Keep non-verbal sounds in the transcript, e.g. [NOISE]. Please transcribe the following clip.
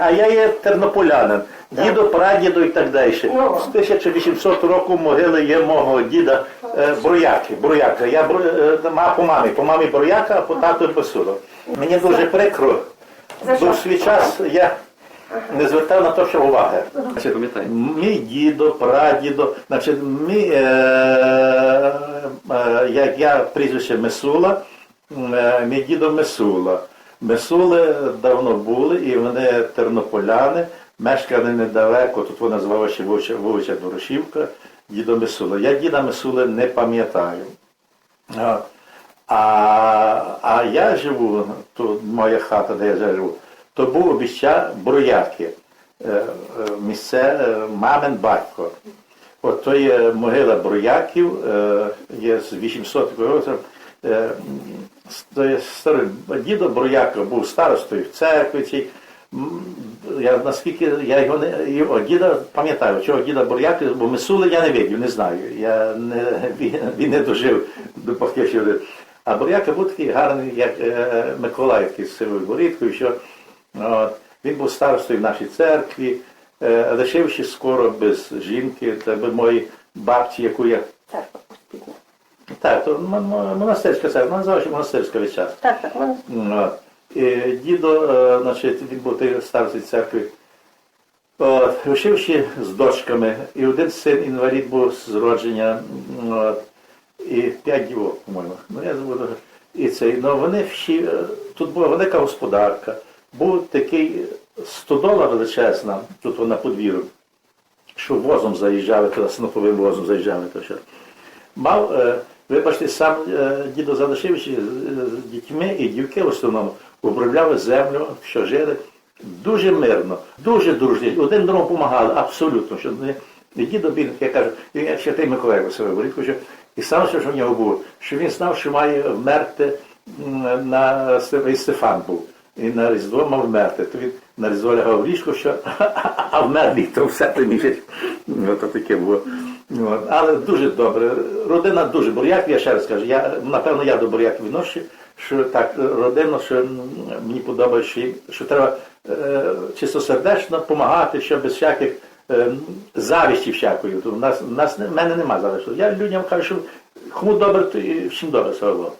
а я є тернополянин, дідо, прадіду і так далі. Ну. З 1800 року могили є мого діда е, Брояки. Брояка. Я бро, е, ма по мамі, по мамі Брояка, а по тату Басура. Мені дуже прикро, бо в свій час я не звертав на те, що уваги. Ще пам'ятаю. Мій дідо, прадідо, значить, мій, е, е, як я прізвище Месула, е, мій дідо Месула. Месули давно були, і вони тернополяни, мешкали недалеко, тут вона називалася Вовча, Вовча Дорошівка, дідо Месула. Я діда Месули не пам'ятаю. А, а, я живу, тут моя хата, де я живу, то був обіця Брояки, е, е, місце е, мамин батько. От то є могила Брояків, є з 800 року. Е, старий дідо Брояка був старостою в церкві. Я наскільки я його не його діда пам'ятаю, чого діда Буряки, бо Месули я не видів, не знаю. Я не, він, він не дожив до що. А Буряка був такий гарний, як е, Миколай, який з сивою борідкою, що от, він був старостою в нашій церкві, е, лишивши скоро без жінки, би мої бабці, яку я. Так, то монастирська церква, називається монастирська час. Так, так, От. І дідо, е, значить, він був старший церкви. От, лишивши з дочками, і один син інвалід був з родження, от, і п'ять дівок, по-моєму. Ну, я забуду. І цей, ну, вони всі, е, тут була велика господарка, був такий стодола величезна, тут вона подвір'ю, що возом заїжджали, туди сноповим возом заїжджали. То що. Мав, е, вибачте, сам е, дідо залишивши з, з дітьми і дівки в основному обробляли землю, що жили дуже мирно, дуже дружні. Один другому допомагали, абсолютно. Що не, дідо він, я кажу, я ще той Миколай Василь Борідко, що і саме що в нього було, що він знав, що має вмерти на і Стефан був. І на Різдво мав вмерти. То він на Різдво лягав в ліжко, що [LAUGHS] а вмер то все місяць. Ото таке було. От. Але дуже добре. Родина дуже буряк, я ще раз кажу, я, напевно, я до буряк відношу, що так родинно, що мені подобається, що, що треба е, чистосердечно допомагати, що без всяких е, завісті всякої. У нас, у нас, в мене немає завісті. Я людям кажу, що кому добре, то і всім добре, слава Богу.